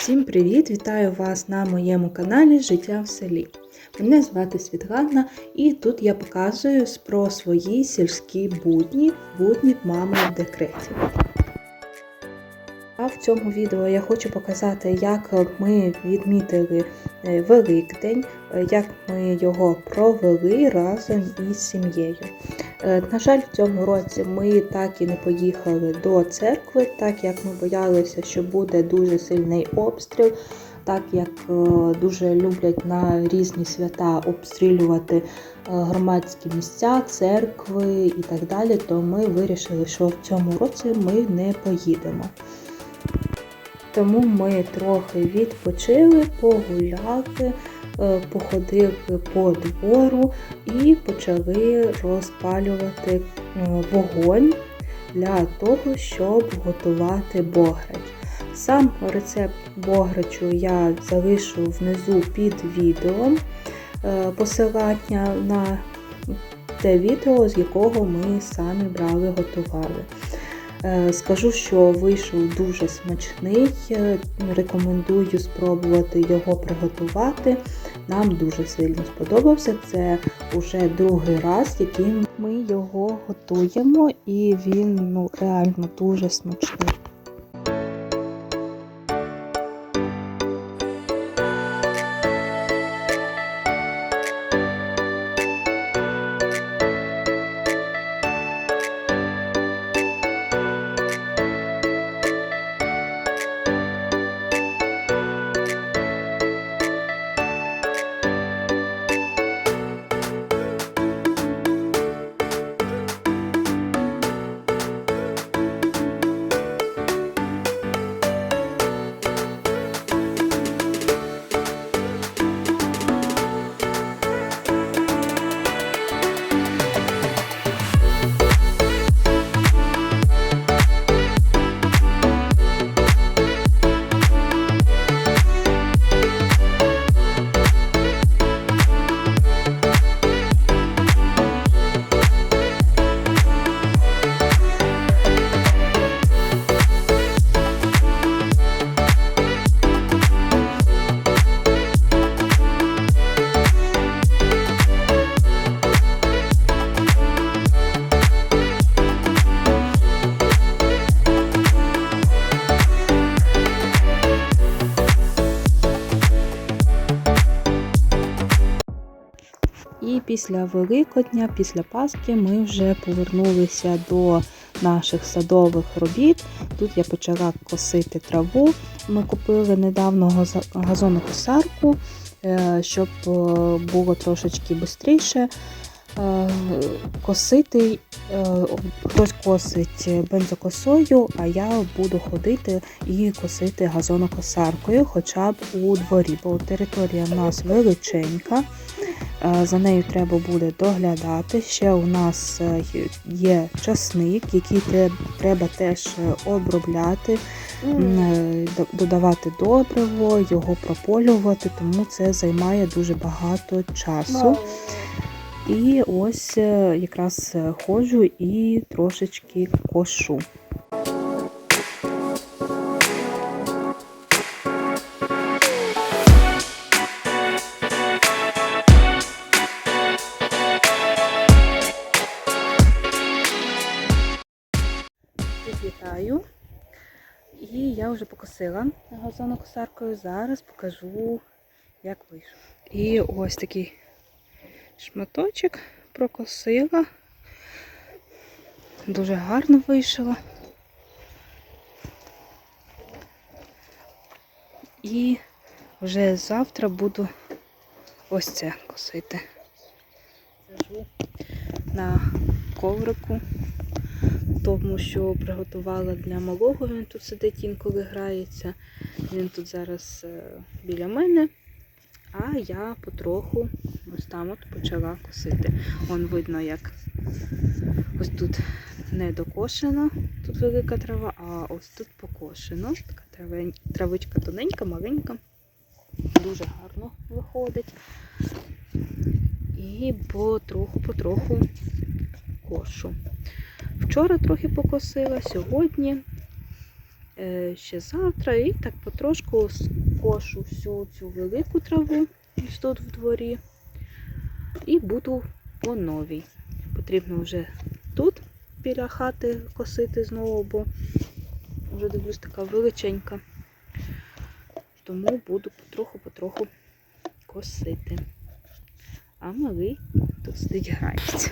Всім привіт! Вітаю вас на моєму каналі Життя в селі. Мене звати Світлана, і тут я показую про свої сільські будні, будні мами в декреті. А в цьому відео я хочу показати, як ми відмітили е, Великдень, е, як ми його провели разом із сім'єю. Е, На жаль, в цьому році ми так і не поїхали до церкви, так як ми боялися, що буде дуже сильний обстріл, так як е, дуже люблять на різні свята обстрілювати е, громадські місця, церкви і так далі, то ми вирішили, що в цьому році ми не поїдемо. Тому ми трохи відпочили, погуляли, е, походили по двору і почали розпалювати е, вогонь для того, щоб готувати бограч. Сам рецепт бограчу я залишу внизу під відео е, посилання на те відео, з якого ми самі брали, готували. Скажу, що вийшов дуже смачний. Рекомендую спробувати його приготувати. Нам дуже сильно сподобався. Це вже другий раз, який ми його готуємо, і він ну, реально дуже смачний. Після Великодня, після Пасхи, ми вже повернулися до наших садових робіт. Тут я почала косити траву. Ми купили недавно газонокосарку, е, щоб е, було трошечки швидше. Косити, е, хтось косить бензокосою, а я буду ходити і косити газонокосаркою, хоча б у дворі, бо територія в нас величенька. Е, За нею треба буде доглядати. Ще у нас е, є часник, який треба теж е, обробляти, додавати добриво, його прополювати, тому це займає дуже багато часу. І ось якраз ходжу і трошечки кошу. Покосила газонокосаркою. Зараз покажу, як вийшло. І ось такий шматочок прокосила. Дуже гарно вийшло. І вже завтра буду ось це косити. На коврику, тому що приготувала для малого. Він тут сидить інколи грається. Він тут зараз е, біля мене. А я потроху ось там от почала косити. Вон видно, як ось тут не докошено, тут велика трава, а ось тут покошено. Така травень- травичка тоненька, маленька. Дуже гарно виходить. І потроху-потроху кошу. Вчора трохи покосила, сьогодні е, ще завтра. І так потрошку скошу всю цю велику траву тут в дворі. І буду по новій. Потрібно вже тут біля хати косити знову, бо вже дивлюсь така величенька. Тому буду потроху-потроху косити. А малий тут сидить грається.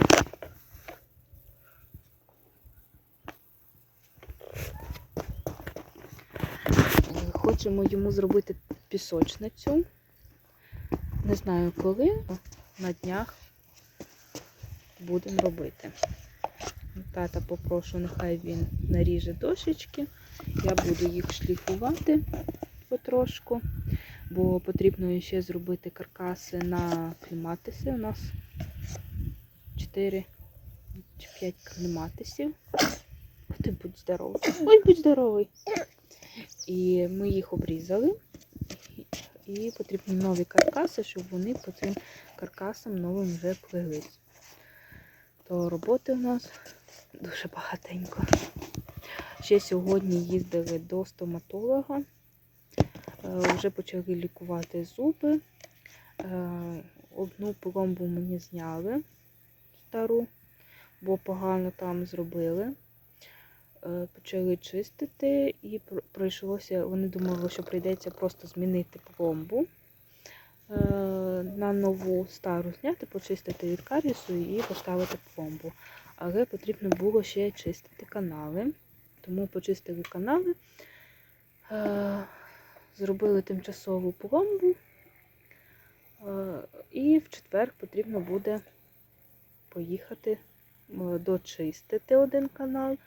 Е, Хочемо йому зробити пісочницю. Не знаю коли, на днях будемо робити. Тата попрошу, нехай він наріже дошечки. Я буду їх шліфувати потрошку, бо потрібно ще зробити каркаси на кліматиси. У нас 4 чи 5 кліматисів. Ти будь здоровий. Ой, будь здоровий. І ми їх обрізали. І потрібні нові каркаси, щоб вони по цим каркасам новим вже плелись. То роботи у нас дуже багатенько. Ще сьогодні їздили до стоматолога. Е, Вже почали лікувати зуби. Е, Одну пломбу мені зняли стару, бо погано там зробили. Е, Почали чистити і пр- прийшлося, вони думали, що прийдеться просто змінити пломбу е, на нову стару зняти, почистити від карісу і поставити пломбу. Але потрібно було ще чистити канали. Тому почистили канали, е, зробили тимчасову пломбу. І в четвер потрібно буде поїхати дочистити один канал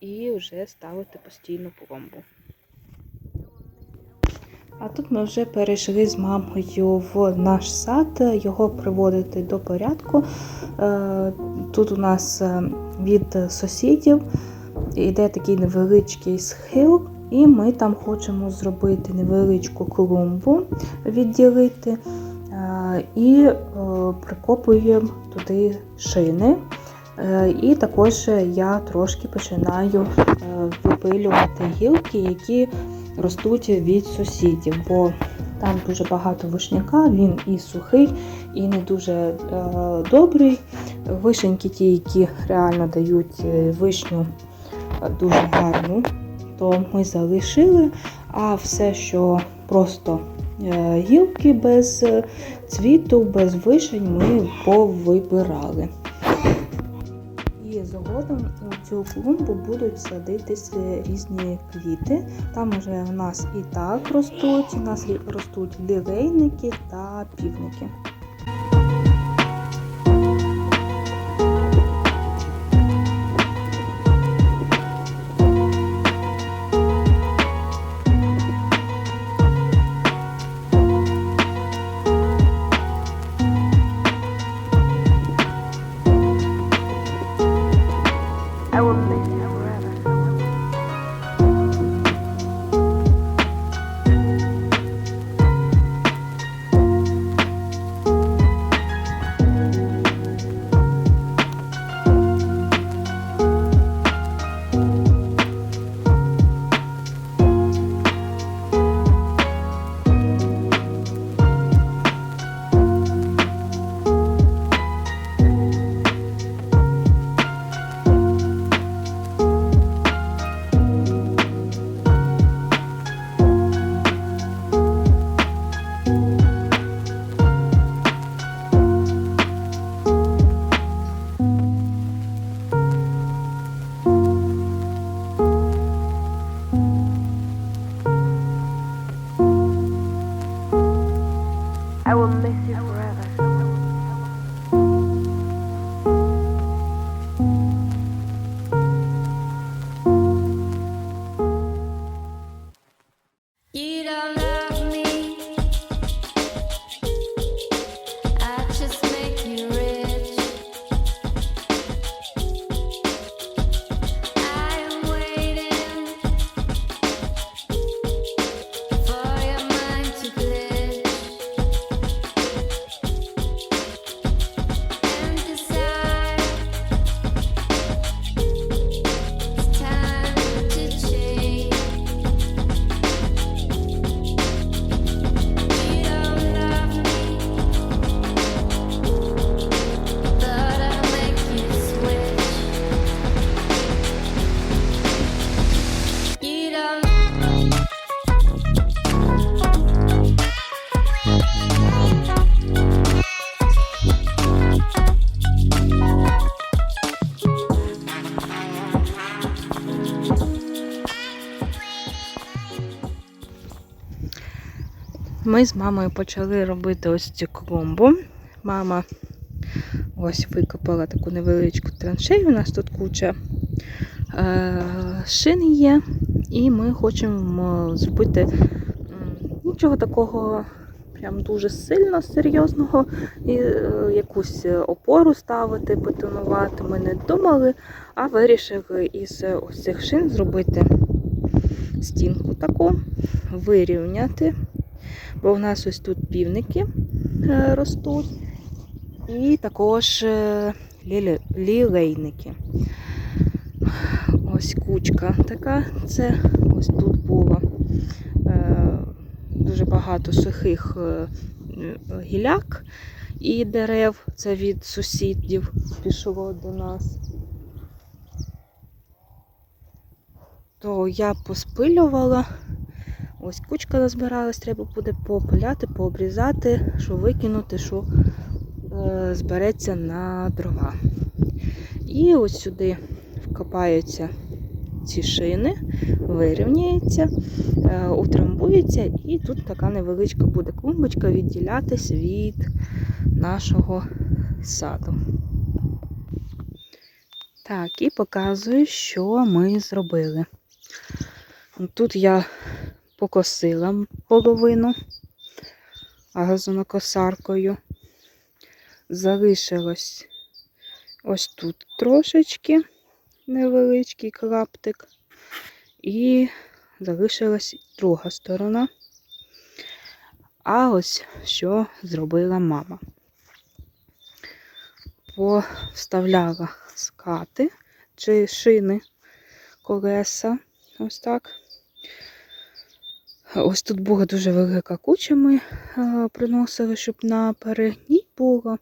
і вже ставити постійну пломбу. А тут ми вже перейшли з мамою в наш сад, його приводити до порядку. Е, Тут у нас е, від сусідів йде такий невеличкий схил, і ми там хочемо зробити невеличку клумбу, відділити е, і прикопуємо туди шини. Е, І також я трошки починаю е, випилювати гілки, які ростуть від сусідів, бо там дуже багато вишняка, він і сухий, і не дуже е, добрий. Вишеньки ті, які реально дають вишню дуже гарну, то ми залишили, а все, що просто гілки без цвіту, без вишень, ми повибирали. Згодом у цю клумбу будуть садитись різні квіти. Там вже у нас і так ростуть, у нас ростуть лілейники та півники. Ми з мамою почали робити ось цю клумбу. Мама ось викопала таку невеличку траншею. У нас тут куча е, шин є, і ми хочемо зробити нічого такого прям дуже сильно серйозного, і е, якусь опору ставити, бетонувати. Ми не думали, а вирішили із ось цих шин зробити стінку таку, вирівняти. Бо в нас ось тут півники е, ростуть, і також е, лілейники. Ось кучка така. Це ось тут було е, дуже багато сухих гіляк і дерев. Це від сусідів пішло до нас. То я поспилювала. Ось кучка назбиралась, треба буде попиляти, пообрізати, що викинути, що е, збереться на дрова. І ось сюди вкопаються ці шини, вирівняється, е, утрамбується, і тут така невеличка буде клумбочка відділятись від нашого саду. Так, і показую, що ми зробили. Тут я покосила половину газонокосаркою. Залишилось ось тут трошечки невеличкий клаптик. І залишилась друга сторона. А ось що зробила мама. Поставляла скати чи шини колеса. Ось так. Ось тут була дуже велика куча, ми е, приносили, щоб на перегній було.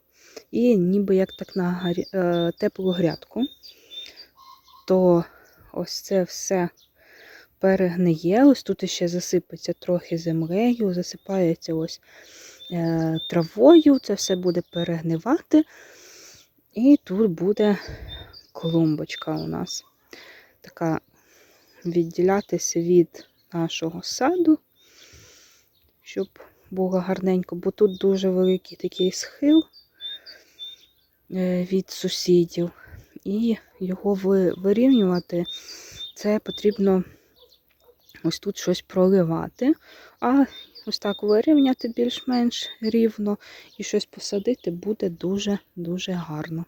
І ніби як так на е, теплу грядку. То ось це все перегниє. Ось тут ще засипеться трохи землею, засипається ось е, травою, це все буде перегнивати. І тут буде клумбочка у нас. Така відділятися від нашого саду, щоб було гарненько, бо тут дуже великий такий схил е, від сусідів. І його вирівнювати, це потрібно ось тут щось проливати, а ось так вирівняти більш-менш рівно і щось посадити буде дуже-дуже гарно.